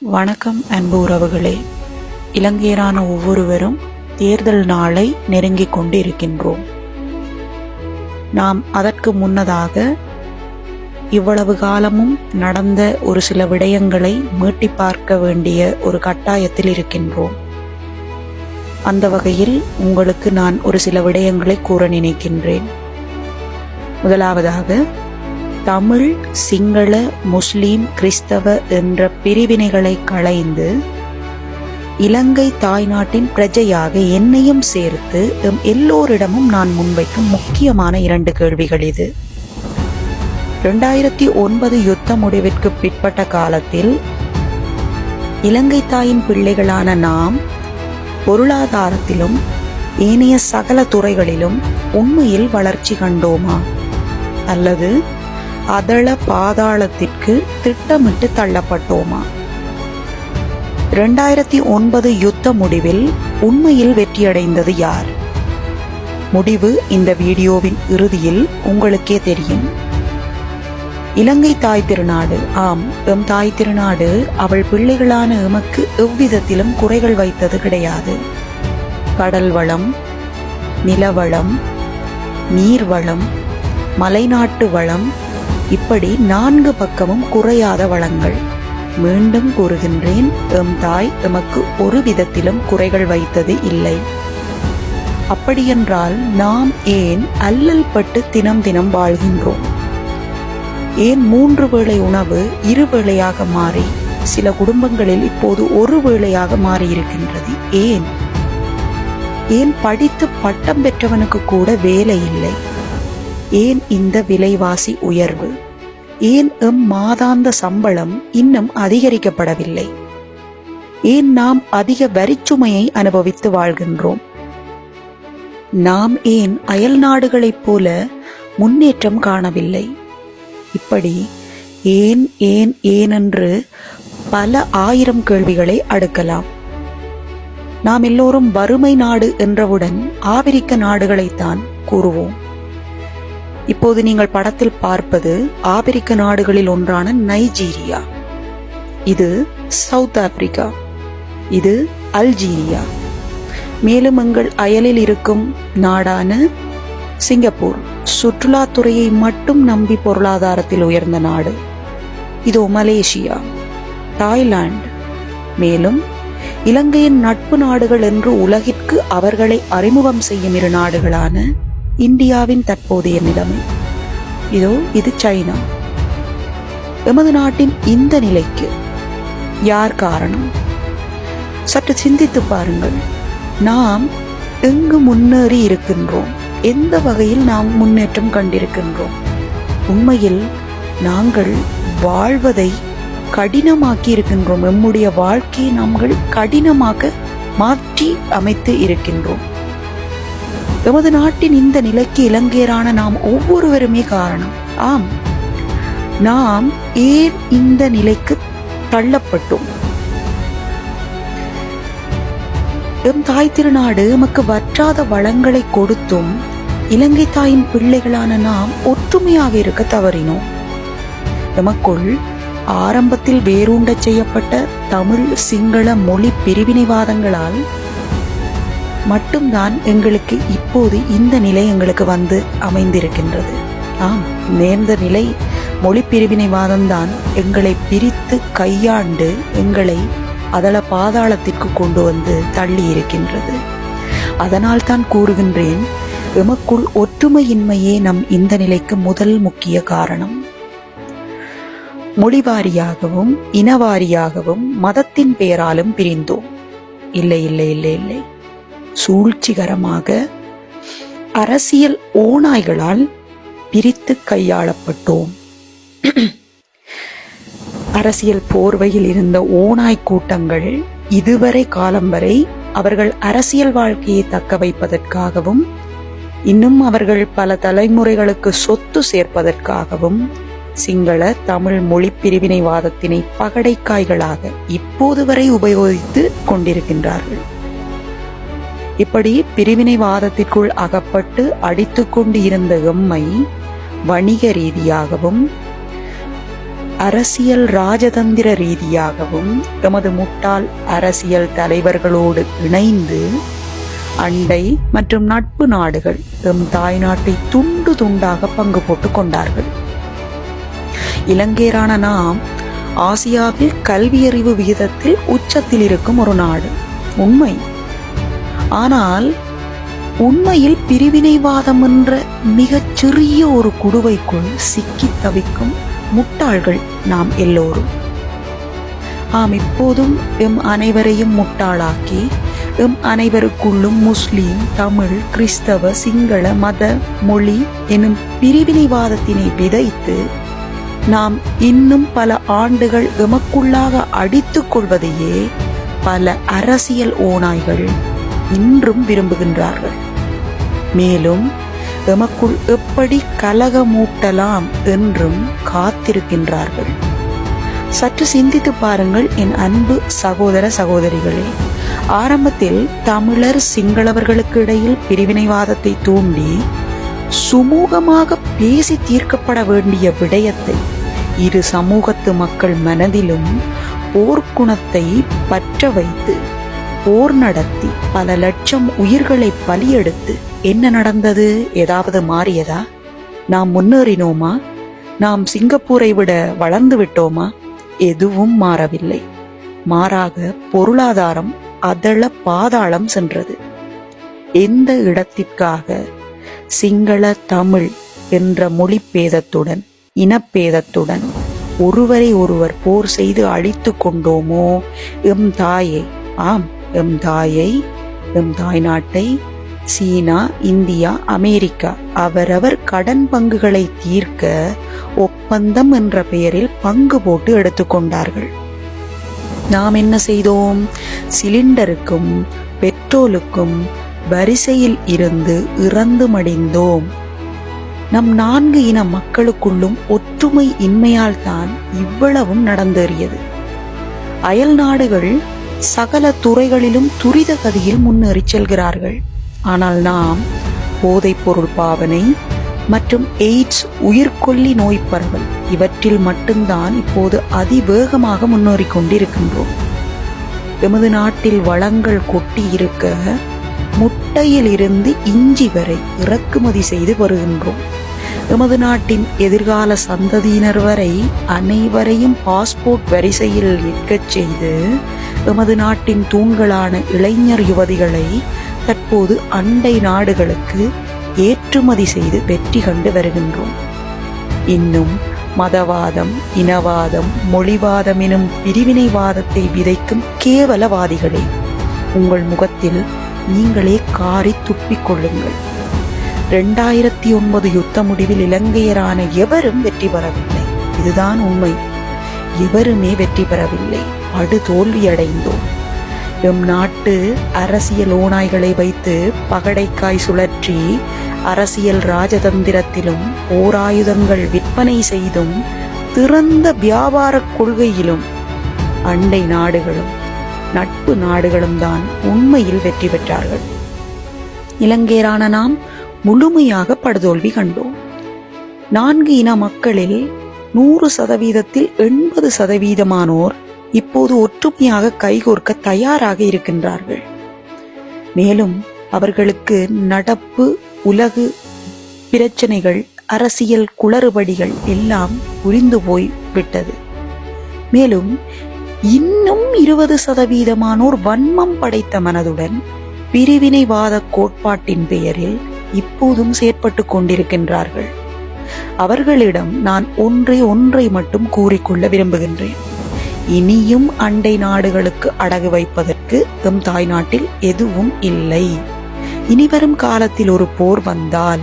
வணக்கம் அன்பு உறவுகளே. இலங்கையரான ஒவ்வொருவரும் தேர்தல் நாளை நெருங்கிக் கொண்டு இருக்கின்றோம் நாம் அதற்கு முன்னதாக இவ்வளவு காலமும் நடந்த ஒரு சில விடயங்களை மீட்டி பார்க்க வேண்டிய ஒரு கட்டாயத்தில் இருக்கின்றோம். அந்த வகையில் உங்களுக்கு நான் ஒரு சில விடயங்களை கூற நினைக்கின்றேன். முதலாவதாக தமிழ் சிங்கள முஸ்லிம் கிறிஸ்தவ என்ற பிரிவினைகளை களைந்து இலங்கை தாய்நாட்டின் பிரஜையாக என்னையும் சேர்த்து எம் எல்லோரிடமும் நான் முன்வைக்கும் முக்கியமான இரண்டு கேள்விகள் இது. இரண்டாயிரத்தி ஒன்பது யுத்த முடிவிற்கு பிற்பட்ட காலத்தில் இலங்கை தாயின் பிள்ளைகளான நாம் பொருளாதாரத்திலும் ஏனைய சகல துறைகளிலும் உண்மையில் வளர்ச்சி கண்டோமா? அல்லது அதள பாதாளத்திற்கு திட்டமிட்டு தள்ளப்பட்டோமா? இரண்டாயிரத்தி ஒன்பது யுத்த முடிவில் உண்மையில் வெற்றியடைந்தது யார்? முடிவு இந்த வீடியோவின் இறுதியில் உங்களுக்கே தெரியும். இலங்கை தாய் திருநாடு ஆம் எம் தாய் திருநாடு அவள் பிள்ளைகளான எமக்கு எவ்விதத்திலும் குறைகள் வைத்தது கிடையாது. கடல் வளம் நிலவளம் நீர்வளம் மலைநாட்டு வளம் இப்படி நான்கு பக்கமும் குறையாத வளங்கள். மீண்டும் கூறுகின்றேன் எம் தாய் எமக்கு ஒரு விதத்திலும் குறைகள் வைத்தது இல்லை. அப்படியென்றால் நாம் ஏன் அல்லல் பட்டு தினம் தினம் வாழ்கின்றோம்? ஏன் மூன்று வேளை உணவு இரு வேளையாக மாறி சில குடும்பங்களில் இப்போது ஒரு வேளையாக மாறியிருக்கின்றது ஏன்? ஏன் படித்து பட்டம் பெற்றவனுக்கு கூட வேலை இல்லை? ஏன் இந்த விலைவாசி உயர்வு? ஏன் எம் மாதாந்த சம்பளம் இன்னும் அதிகரிக்கப்படவில்லை? ஏன் நாம் அதிக வரிச்சுமையை அனுபவித்து வாழ்கின்றோம்? நாம் ஏன் அயல் நாடுகளைப் போல முன்னேற்றம் காணவில்லை? இப்படி ஏன் ஏன் ஏன் என்று பல ஆயிரம் கேள்விகளை அடுக்கலாம். நாம் எல்லோரும் வறுமை நாடு என்றவுடன் ஆபிரிக்க நாடுகளைத்தான் கூறுவோம். இப்போது நீங்கள் படத்தில் பார்ப்பது ஆப்பிரிக்க நாடுகளில் ஒன்றான நைஜீரியா. இது சவுத் ஆப்பிரிக்கா இது அல்ஜீரியா. மேலும் எங்கள் அயலில் இருக்கும் நாடான சிங்கப்பூர் சுற்றுலாத்துறையை மட்டும் நம்பி பொருளாதாரத்தில் உயர்ந்த நாடு. இதோ மலேசியா தாய்லாந்து. மேலும் இலங்கையின் நட்பு நாடுகள் என்று உலகிற்கு அவர்களை அறிமுகம் செய்யும் இரு நாடுகளான இந்தியாவின் தற்போதைய நிலைமை. இதோ இது சைனா. எமது நாட்டின் இந்த நிலைக்கு யார் காரணம்? சற்று சிந்தித்து பாருங்கள். நாம் எங்கு முன்னேறி இருக்கின்றோம்? எந்த வகையில் நாம் முன்னேற்றம் கண்டிருக்கின்றோம்? உண்மையில் நாங்கள் வாழ்வதை கடினமாக்கி இருக்கின்றோம். நம்முடைய வாழ்க்கையை நாங்கள் கடினமாக மாற்றி அமைத்து இருக்கின்றோம். எமது நாட்டின் இந்த நிலைக்கு இலங்கையரான நாம் ஒவ்வொருவருமே காரணம். ஆம். நாம் ஏன் இந்த நிலைக்கு தள்ளப்பட்டோம்? எம் தாய் திருநாடு எமக்கு வற்றாத வளங்களை கொடுத்தும் இலங்கை தாயின் பிள்ளைகளான நாம் ஒற்றுமையாக இருக்க தவறினோம். எமக்குள் ஆரம்பத்தில் வேரூண்டச் செய்யப்பட்ட தமிழ் சிங்கள மொழி பிரிவினைவாதங்களால் மட்டும்தான் எங்களுக்கு இப்போது இந்த நிலை எங்களுக்கு வந்து அமைந்திருக்கின்றது. ஆம் நேர்ந்த நிலை மொழி பிரிவினைவாதம்தான் எங்களை பிரித்து கையாண்டு எங்களை அதள பாதாளத்திற்கு கொண்டு வந்து தள்ளி இருக்கின்றது அதனால் தான் கூறுகின்றேன் எமக்குள் ஒற்றுமையின்மையே நம் இந்த நிலைக்கு முதல் முக்கிய காரணம். மொழிவாரியாகவும் இனவாரியாகவும் மதத்தின் பெயராலும் பிரிந்தோம். இல்லை இல்லை இல்லை இல்லை. சூழ்ச்சிகரமாக அரசியல் ஓநாய்களால் பிரித்து கையாளப்பட்டோம். அரசியல் போர்வையில் இருந்த ஓநாய் கூட்டங்கள் இதுவரை காலம் வரை அவர்கள் அரசியல் வாழ்க்கையை தக்க வைப்பதற்காகவும் இன்னும் அவர்கள் பல தலைமுறைகளுக்கு சொத்து சேர்ப்பதற்காகவும் சிங்கள தமிழ் மொழி பிரிவினைவாதத்தினை பகடைக்காய்களாக இப்போது வரை உபயோகித்து கொண்டிருக்கின்றார்கள். இப்படி பிரிவினைவாதத்திற்குள் அகப்பட்டு அடித்துக் கொண்டு இருந்த எம்மை வணிக ரீதியாகவும் அரசியல் ராஜதந்திர ரீதியாகவும் எமது முட்டாள் அரசியல் தலைவர்களோடு இணைந்து அண்டை மற்றும் நட்பு நாடுகள் எம் தாய்நாட்டை துண்டு துண்டாக பங்கு போட்டுக் கொண்டார்கள். இலங்கையரான நாம் ஆசியாவில் கல்வியறிவு விகிதத்தில் உச்சத்தில் இருக்கும் ஒரு நாடு. உண்மை. ஆனால் உண்மையில் பிரிவினைவாதம் என்ற மிகச் சிறிய ஒரு குடுவைக்குள் சிக்கித் தவிக்கும் முட்டாள்கள் நாம் எல்லோரும். ஆம் இப்போதும் எம் அனைவரையும் முட்டாளாக்கி எம் அனைவருக்குள்ளும் முஸ்லீம் தமிழ் கிறிஸ்தவ சிங்கள மத மொழி எனும் பிரிவினைவாதத்தினை விதைத்து நாம் இன்னும் பல ஆண்டுகள் எமக்குள்ளாக அடித்துக் கொள்வதையே பல அரசியல் ஓநாய்கள் இன்றும் விரும்புகின்றார்கள். மேலும் எமக்குள் எப்படி கலகமூட்டலாம் என்றும் காத்திருக்கின்றார்கள். சற்று சிந்தித்து பாருங்கள் என் அன்பு சகோதர சகோதரிகளே. ஆரம்பத்தில் தமிழர் சிங்களவர்களுக்கு இடையில் பிரிவினைவாதத்தை தூண்டி சுமூகமாக பேசி தீர்க்கப்பட வேண்டிய விடயத்தை இரு சமூகத்து மக்கள் மனதிலும் போர்க்குணத்தை பற்ற வைத்து போர் நடத்தி பல லட்சம் உயிர்களை பலியெடுத்து என்ன நடந்தது? ஏதாவது மாறியதா? நாம் முன்னேறினோமா? நாம் சிங்கப்பூரை விட வளர்ந்து விட்டோமா? எதுவும் மாறவில்லை. மாறாக பொருளாதாரம் அதள பாதாளம் சென்றது. எந்த இடத்திற்காக? சிங்கள தமிழ் என்ற மொழி பேதத்துடன் இனப்பேதத்துடன் ஒருவரை ஒருவர் போர் செய்து அழித்து கொண்டோமோ? எம் தாயை ஆம். எம் தாயை எம் தாய் நாட்டை சீனா இந்தியா அமெரிக்கா அவரவர் கடன் பங்குகளை தீர்க்க ஒப்பந்தம் என்ற பெயரில் பங்கு போட்டு எடுத்துக்கொண்டார்கள் நாம் என்ன செய்தோம்? சிலிண்டருக்கும் பெட்ரோலுக்கும் வரிசையில் இருந்து இறந்து மடிந்தோம். நம் நான்கு இன மக்களுக்குள்ளும் ஒற்றுமை இன்மையால் தான் இவ்வளவும் நடந்தேறியது. அயல் நாடுகள் சகல துறைகளிலும் துரித கதியில் முன்னேறி செல்கிறார்கள். ஆனால் நாம் போதைப்பொருள் பாவனை மற்றும் எய்ட்ஸ் உயிர்கொல்லி நோய் பரவல் இவற்றில் மட்டும்தான் இப்போது அதிவேகமாக முன்னேறி கொண்டிருக்கின்றோம். எமது நாட்டில் வளங்கள் கொட்டி இருக்க முட்டையில் இருந்து இஞ்சி வரை இறக்குமதி செய்து வருகின்றோம். எமது நாட்டின் எதிர்கால சந்ததியினர் வரை அனைவரையும் பாஸ்போர்ட் வரிசையில் நிற்கச் செய்து எமது நாட்டின் தூண்களான இளைஞர் யுவதிகளை தற்போது அண்டை நாடுகளுக்கு ஏற்றுமதி செய்து வெற்றி கண்டு வருகின்றோம். இன்னும் மதவாதம் இனவாதம் மொழிவாதம் எனும் பிரிவினைவாதத்தை விதைக்கும் கேவலவாதிகளே உங்கள் முகத்தில் நீங்களே காரி துப்பிக் கொள்ளுங்கள். இரண்டாயிரத்தி ஒன்பது யுத்த முடிவில் இலங்கையரான எவரும் வெற்றி பெறவில்லை. இதுதான் உண்மை. எவருமே வெற்றி பெறவில்லை. படு தோல்வியடைந்தோம். எம் நாட்டு அரசியல் ஓநாய்களை வைத்து பகடைக்காய் சுழற்றி அரசியல் ராஜதந்திரத்திலும் ஓராயுதங்கள் விற்பனை செய்தும் திறந்த வியாபார கொள்கையிலும் அண்டை நாடுகளும் நட்பு நாடுகளும் தான் உண்மையில் வெற்றி பெற்றார்கள். இலங்கையரான நாம் முழுமையாக படுதோல்வி கண்டோம். நான்கு இன மக்களில் நூறு சதவீதத்தில் எண்பது சதவீதமானோர் இப்போது ஒற்றுமையாக கைகோர்க்க தயாராக இருக்கின்றார்கள். மேலும் அவர்களுக்கு நடப்பு உலகு பிரச்சனைகள் அரசியல் குளறுபடிகள் எல்லாம் புரிந்து போய் விட்டது. மேலும் இன்னும் இருபது சதவீதமானோர் வன்மம் படைத்த மனதுடன் பிரிவினைவாத கோட்பாட்டின் பெயரில் இப்போதும் செயற்பட்டு கொண்டிருக்கின்றார்கள். அவர்களிடம் நான் ஒன்றை ஒன்றை மட்டும் கூறிக்கொள்ள விரும்புகின்றேன். இனியும் அண்டை நாடுகளுக்கு அடகு வைப்பதற்கு எம் தாய்நாட்டில் எதுவும் இல்லை. இனிவரும் காலத்தில் ஒரு போர் வந்தால்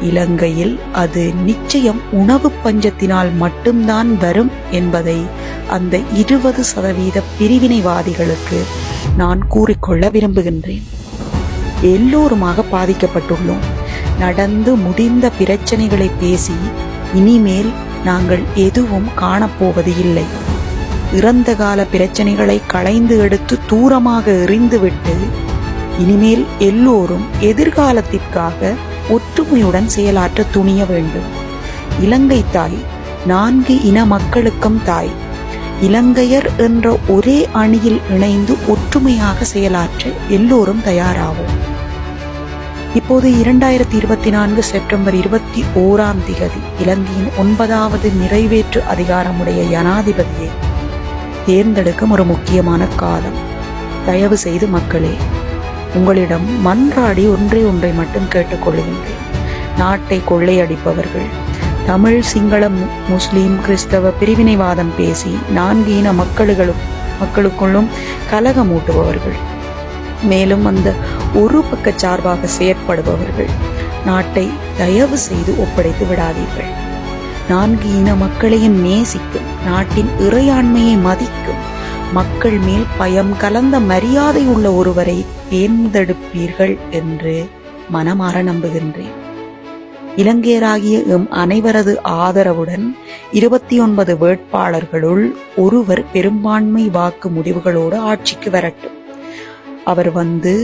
இலங்கையில் அது நிச்சயம் உணவு பஞ்சத்தினால் மட்டும்தான் வரும் என்பதை அந்த இருபது சதவீத பிரிவினைவாதிகளுக்கு நான் கூறிக்கொள்ள விரும்புகின்றேன். எல்லோருமாக பாதிக்கப்பட்டுள்ளோம். நடந்து முடிந்த பிரச்சனைகளை பேசி இனிமேல் நாங்கள் எதுவும் காணப்போவது இல்லை. இறந்த கால பிரச்சனைகளை களைந்து எடுத்து தூரமாக எறிந்துவிட்டு இனிமேல் எல்லோரும் எதிர்காலத்திற்காக ஒற்றுமையுடன் செயலாற்ற துணிய வேண்டும். இலங்கை தாய் நான்கு இன மக்களுக்கும் தாய் இலங்கையர் என்ற ஒரே அணியில் இணைந்து ஒற்றுமையாக செயலாற்ற எல்லோரும் தயாராகும் இப்போது இரண்டாயிரத்தி இருபத்தி நான்கு செப்டம்பர் இருபத்தி ஓராம் திகதி இலங்கையின் ஒன்பதாவது நிறைவேற்று அதிகாரமுடைய ஜனாதிபதியை தேர்ந்தெடுக்கும் ஒரு முக்கியமான காலம். தயவு செய்து மக்களே உங்களிடம் மன்றாடி ஒன்றை ஒன்றை மட்டும் கேட்டுக்கொள்கின்றேன் நாட்டை கொள்ளையடிப்பவர்கள். தமிழ் சிங்களம் முஸ்லீம் கிறிஸ்தவ பிரிவினைவாதம் பேசி நான்கு இன மக்களுகளும் மக்களுக்குள்ளும் கலகமூட்டுபவர்கள். மேலும் அந்த ஒரு பக்க சார்பாக செயற்படுபவர்கள். நாட்டை தயவு செய்து ஒப்படைத்து விடாதீர்கள். நான்கு இன மக்களையும் நேசிக்கும் நாட்டின் இறையாண்மையை மதிக்கும் மக்கள் மேல் பயம் கலந்த மரியாதை உள்ள ஒருவரை தேர்ந்தெடுப்பீர்கள் என்று மனமாற நம்புகின்றேன். இலங்கையராகிய எம் அனைவரது ஆதரவுடன் இருபத்தி ஒன்பது வேட்பாளர்களுள் ஒருவர் பெரும்பான்மை வாக்கு முடிவுகளோடு ஆட்சிக்கு வரட்டும். அவர் வந்து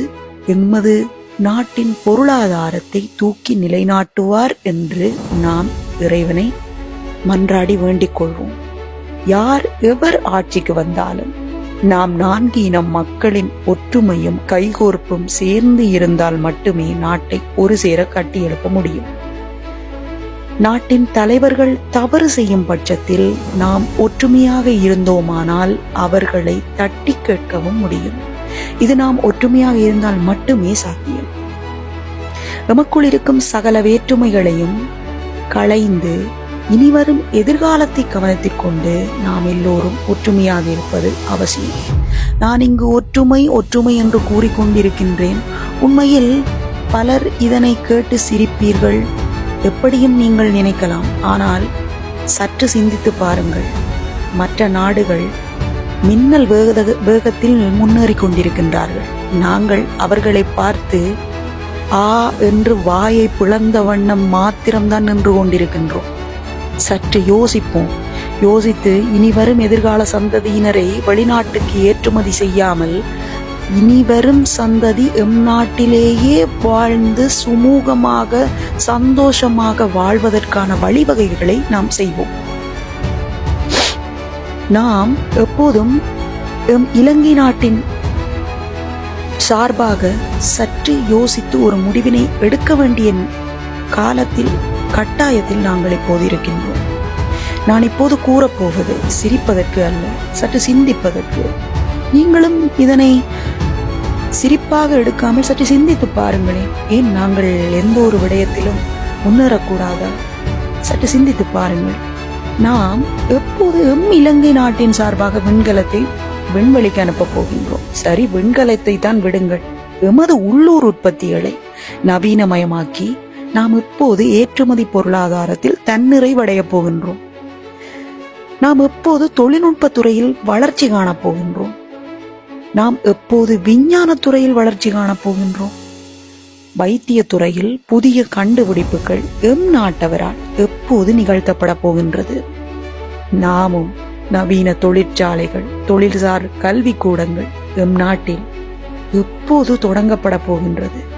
எமது நாட்டின் பொருளாதாரத்தை தூக்கி நிலைநாட்டுவார் என்று நாம் இறைவனை மன்றாடி வேண்டிக் கொள்வோம் யார் எவர் ஆட்சிக்கு வந்தாலும் நாம் நான்கு இனம் மக்களின் ஒற்றுமையும் கைகோர்ப்பும் சேர்ந்து இருந்தால் மட்டுமே நாட்டை ஒரு சேர கட்டி எழுப்ப முடியும். நாட்டின் தலைவர்கள் தவறு செய்யும் பட்சத்தில் நாம் ஒற்றுமையாக இருந்தோமானால் அவர்களை தட்டி கேட்கவும் முடியும். இது நாம் ஒற்றுமையாக இருந்தால் மட்டுமே சாத்தியம். எமக்குள் இருக்கும் சகல வேற்றுமைகளையும் களைந்து இனிவரும் எதிர்காலத்தை கவனத்தில் கொண்டு நாம் எல்லோரும் ஒற்றுமையாக இருப்பது அவசியம். நான் இங்கு ஒற்றுமை ஒற்றுமை என்று கூறிக்கொண்டிருக்கின்றேன். உண்மையில் பலர் இதனை கேட்டு சிரிப்பீர்கள். எப்படியும் நீங்கள் நினைக்கலாம். ஆனால் சற்று சிந்தித்து பாருங்கள். மற்ற நாடுகள் மின்னல் வேக வேகத்தில் முன்னேறி கொண்டிருக்கின்றார்கள். நாங்கள் அவர்களை பார்த்து ஆ என்று வாயை பிளந்த வண்ணம் மாத்திரம்தான் நின்று கொண்டிருக்கின்றோம். சற்று யோசிப்போம். யோசித்து இனி வரும் எதிர்கால சந்ததியினரை வெளிநாட்டுக்கு ஏற்றுமதி செய்யாமல் இனி வரும் சந்ததி எம் நாட்டிலேயே வாழ்ந்து சுமூகமாக சந்தோஷமாக வாழ்வதற்கான வழிவகைகளை நாம் செய்வோம். நாம் எப்போதும் எம் இலங்கை நாட்டின் சார்பாக சற்று யோசித்து ஒரு முடிவினை எடுக்க வேண்டிய காலத்தில் கட்டாயத்தில் நாங்கள் இப்போது இருக்கின்றோம். நான் இப்போது கூறப்போவது சிரிப்பதற்கு அல்ல சற்று சிந்திப்பதற்கு. நீங்களும் இதனை சிரிப்பாக எடுக்காமல் சற்று சிந்தித்து பாருங்களேன். ஏன் நாங்கள் எந்த ஒரு விடயத்திலும் முன்னேறக்கூடாதா? சற்று சிந்தித்து பாருங்கள். நாம் எப்போது எம் இலங்கை நாட்டின் சார்பாக விண்கலத்தை விண்வெளிக்கு அனுப்பப் போகின்றோம். சரி விண்கலத்தை தான் விடுங்கள். எமது உள்ளூர் உற்பத்திகளை நவீனமயமாக்கி நாம் இப்போது ஏற்றுமதி பொருளாதாரத்தில் தன்னிறைவடைய போகின்றோம். நாம் எப்போது தொழில்நுட்ப துறையில் வளர்ச்சி காணப் போகின்றோம். நாம் எப்போது விஞ்ஞான துறையில் வளர்ச்சி காணப் போகின்றோம். வைத்திய துறையில் புதிய கண்டுபிடிப்புகள் எம் நாட்டவரால் எப்போது நிகழ்த்தப்பட போகின்றது? நாமும் நவீன தொழிற்சாலைகள் தொழில்சார் கல்வி கூடங்கள் எம் நாட்டில் எப்போது தொடங்கப்பட போகின்றது.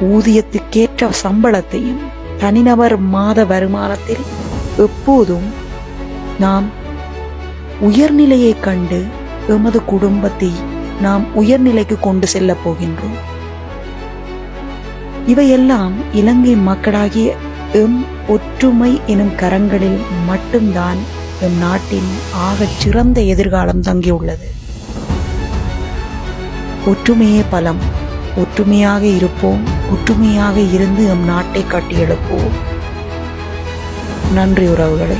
ஊதியத்துக்கேற்ற சம்பளத்தையும் தனிநபர் மாத வருமானத்தில் எப்போதும் நாம் உயர்நிலையை கண்டு எமது குடும்பத்தை நாம் உயர்நிலைக்கு கொண்டு செல்ல போகின்றோம். இவையெல்லாம் இலங்கை மக்களாகிய எம் ஒற்றுமை எனும் கரங்களில் மட்டும்தான் எம் நாட்டின் ஆகச் சிறந்த எதிர்காலம் தங்கியுள்ளது. ஒற்றுமையே பலம். ஒற்றுமையாக இருப்போம் ஒற்றுமையாக இருந்து நம் நாட்டை கட்டியெழுப்போம். நன்றி உறவுகளை.